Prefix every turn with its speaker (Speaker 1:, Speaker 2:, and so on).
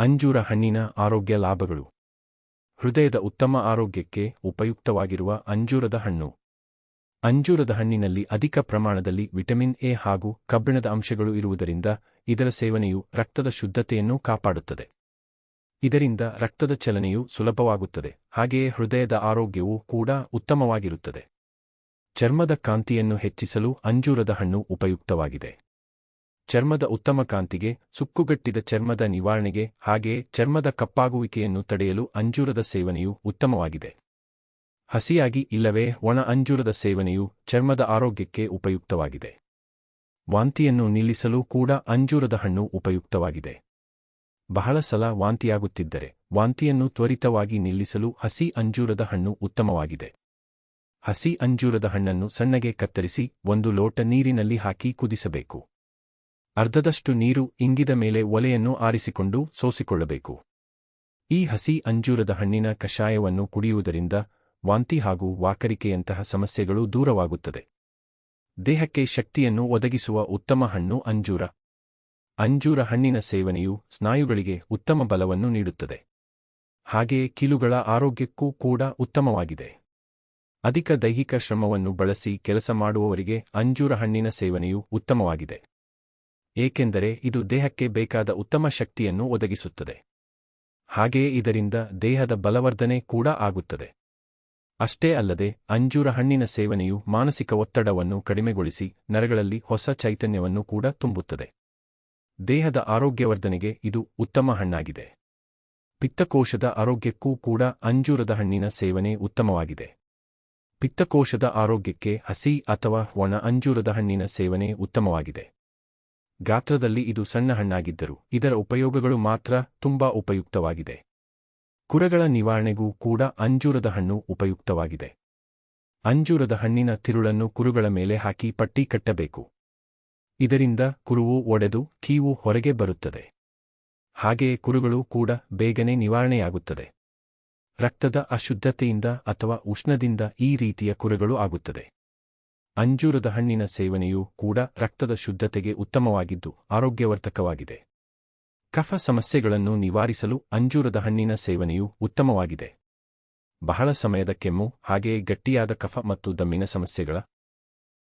Speaker 1: ಅಂಜೂರ ಹಣ್ಣಿನ ಆರೋಗ್ಯ ಲಾಭಗಳು. ಹೃದಯದ ಉತ್ತಮ ಆರೋಗ್ಯಕ್ಕೆ ಉಪಯುಕ್ತವಾಗಿರುವ ಅಂಜೂರದ ಹಣ್ಣು. ಅಂಜೂರದ ಹಣ್ಣಿನಲ್ಲಿ ಅಧಿಕ ಪ್ರಮಾಣದಲ್ಲಿ ವಿಟಮಿನ್ ಎ ಹಾಗೂ ಕಬ್ಬಿಣದ ಅಂಶಗಳು ಇರುವುದರಿಂದ ಇದರ ಸೇವನೆಯು ರಕ್ತದ ಶುದ್ಧತೆಯನ್ನು ಕಾಪಾಡುತ್ತದೆ. ಇದರಿಂದ ರಕ್ತದ ಚಲನೆಯು ಸುಲಭವಾಗುತ್ತದೆ, ಹಾಗೆಯೇ ಹೃದಯದ ಆರೋಗ್ಯವೂ ಕೂಡ ಉತ್ತಮವಾಗಿರುತ್ತದೆ. ಚರ್ಮದ ಕಾಂತಿಯನ್ನು ಹೆಚ್ಚಿಸಲು ಅಂಜೂರದ ಹಣ್ಣು ಉಪಯುಕ್ತವಾಗಿದೆ. ಚರ್ಮದ ಉತ್ತಮ ಕಾಂತಿಗೆ, ಸುಕ್ಕುಗಟ್ಟಿದ ಚರ್ಮದ ನಿವಾರಣೆಗೆ, ಹಾಗೆಯೇ ಚರ್ಮದ ಕಪ್ಪಾಗುವಿಕೆಯನ್ನು ತಡೆಯಲು ಅಂಜೂರದ ಸೇವನೆಯು ಉತ್ತಮವಾಗಿದೆ. ಹಸಿಯಾಗಿ ಇಲ್ಲವೇ ಒಣ ಅಂಜೂರದ ಸೇವನೆಯು ಚರ್ಮದ ಆರೋಗ್ಯಕ್ಕೆ ಉಪಯುಕ್ತವಾಗಿದೆ. ವಾಂತಿಯನ್ನು ನಿಲ್ಲಿಸಲು ಕೂಡ ಅಂಜೂರದ ಹಣ್ಣು ಉಪಯುಕ್ತವಾಗಿದೆ. ಬಹಳ ಸಲ ವಾಂತಿಯಾಗುತ್ತಿದ್ದರೆ ವಾಂತಿಯನ್ನು ತ್ವರಿತವಾಗಿ ನಿಲ್ಲಿಸಲು ಹಸಿ ಅಂಜೂರದ ಹಣ್ಣು ಉತ್ತಮವಾಗಿದೆ. ಹಸಿ ಅಂಜೂರದ ಹಣ್ಣನ್ನು ಸಣ್ಣಗೆ ಕತ್ತರಿಸಿ ಒಂದು ಲೋಟ ನೀರಿನಲ್ಲಿ ಹಾಕಿ ಕುದಿಸಬೇಕು. ಅರ್ಧದಷ್ಟು ನೀರು ಇಂಗಿದ ಮೇಲೆ ಒಲೆಯನ್ನು ಆರಿಸಿಕೊಂಡು ಸೋಸಿಕೊಳ್ಳಬೇಕು. ಈ ಹಸಿ ಅಂಜೂರದ ಹಣ್ಣಿನ ಕಷಾಯವನ್ನು ಕುಡಿಯುವುದರಿಂದ ವಾಂತಿ ಹಾಗೂ ವಾಕರಿಕೆಯಂತಹ ಸಮಸ್ಯೆಗಳು ದೂರವಾಗುತ್ತದೆ. ದೇಹಕ್ಕೆ ಶಕ್ತಿಯನ್ನು ಒದಗಿಸುವ ಉತ್ತಮ ಹಣ್ಣು ಅಂಜೂರ. ಅಂಜೂರ ಹಣ್ಣಿನ ಸೇವನೆಯು ಸ್ನಾಯುಗಳಿಗೆ ಉತ್ತಮ ಬಲವನ್ನು ನೀಡುತ್ತದೆ. ಹಾಗೆಯೇ ಕೀಲುಗಳ ಆರೋಗ್ಯಕ್ಕೂ ಕೂಡ ಉತ್ತಮವಾಗಿದೆ. ಅಧಿಕ ದೈಹಿಕ ಶ್ರಮವನ್ನು ಬಳಸಿ ಕೆಲಸ ಮಾಡುವವರಿಗೆ ಅಂಜೂರ ಹಣ್ಣಿನ ಸೇವನೆಯು ಉತ್ತಮವಾಗಿದೆ. ಏಕೆಂದರೆ ಇದು ದೇಹಕ್ಕೆ ಬೇಕಾದ ಉತ್ತಮ ಶಕ್ತಿಯನ್ನು ಒದಗಿಸುತ್ತದೆ. ಹಾಗೆಯೇ ಇದರಿಂದ ದೇಹದ ಬಲವರ್ಧನೆ ಕೂಡ ಆಗುತ್ತದೆ. ಅಷ್ಟೇ ಅಲ್ಲದೆ, ಅಂಜೂರ ಹಣ್ಣಿನ ಸೇವನೆಯು ಮಾನಸಿಕ ಒತ್ತಡವನ್ನು ಕಡಿಮೆಗೊಳಿಸಿ ನರಗಳಲ್ಲಿ ಹೊಸ ಚೈತನ್ಯವನ್ನು ಕೂಡ ತುಂಬುತ್ತದೆ. ದೇಹದ ಆರೋಗ್ಯವರ್ಧನೆಗೆ ಇದು ಉತ್ತಮ ಹಣ್ಣಾಗಿದೆ. ಪಿತ್ತಕೋಶದ ಆರೋಗ್ಯಕ್ಕೂ ಕೂಡ ಅಂಜೂರದ ಹಣ್ಣಿನ ಸೇವನೆ ಉತ್ತಮವಾಗಿದೆ. ಪಿತ್ತಕೋಶದ ಆರೋಗ್ಯಕ್ಕೆ ಹಸಿ ಅಥವಾ ಒಣ ಅಂಜೂರದ ಹಣ್ಣಿನ ಸೇವನೆ ಉತ್ತಮವಾಗಿದೆ. ಗಾತ್ರದಲ್ಲಿ ಇದು ಸಣ್ಣ ಹಣ್ಣಾಗಿದ್ದರು ಇದರ ಉಪಯೋಗಗಳು ಮಾತ್ರ ತುಂಬಾ ಉಪಯುಕ್ತವಾಗಿದೆ. ಕುರಗಳ ನಿವಾರಣೆಗೂ ಕೂಡ ಅಂಜೂರದ ಹಣ್ಣು ಉಪಯುಕ್ತವಾಗಿದೆ. ಅಂಜೂರದ ಹಣ್ಣಿನ ತಿರುಳನ್ನು ಕುರುಗಳ ಮೇಲೆ ಹಾಕಿ ಪಟ್ಟಿ ಕಟ್ಟಬೇಕು. ಇದರಿಂದ ಕುರುವು ಒಡೆದು ಕೀವು ಹೊರಗೆ ಬರುತ್ತದೆ. ಹಾಗೆಯೇ ಕುರುಗಳು ಕೂಡ ಬೇಗನೆ ನಿವಾರಣೆಯಾಗುತ್ತದೆ. ರಕ್ತದ ಅಶುದ್ಧತೆಯಿಂದ ಅಥವಾ ಉಷ್ಣದಿಂದ ಈ ರೀತಿಯ ಕುರುಗಳು ಆಗುತ್ತದೆ. ಅಂಜೂರದ ಹಣ್ಣಿನ ಸೇವನೆಯು ಕೂಡ ರಕ್ತದ ಶುದ್ಧತೆಗೆ ಉತ್ತಮವಾಗಿದ್ದು ಆರೋಗ್ಯವರ್ಧಕವಾಗಿದೆ. ಕಫ ಸಮಸ್ಯೆಗಳನ್ನು ನಿವಾರಿಸಲು ಅಂಜೂರದ ಹಣ್ಣಿನ ಸೇವನೆಯು ಉತ್ತಮವಾಗಿದೆ. ಬಹಳ ಸಮಯದ ಕೆಮ್ಮು, ಹಾಗೆಯೇ ಗಟ್ಟಿಯಾದ ಕಫ ಮತ್ತು ದಮ್ಮಿನ ಸಮಸ್ಯೆಗಳ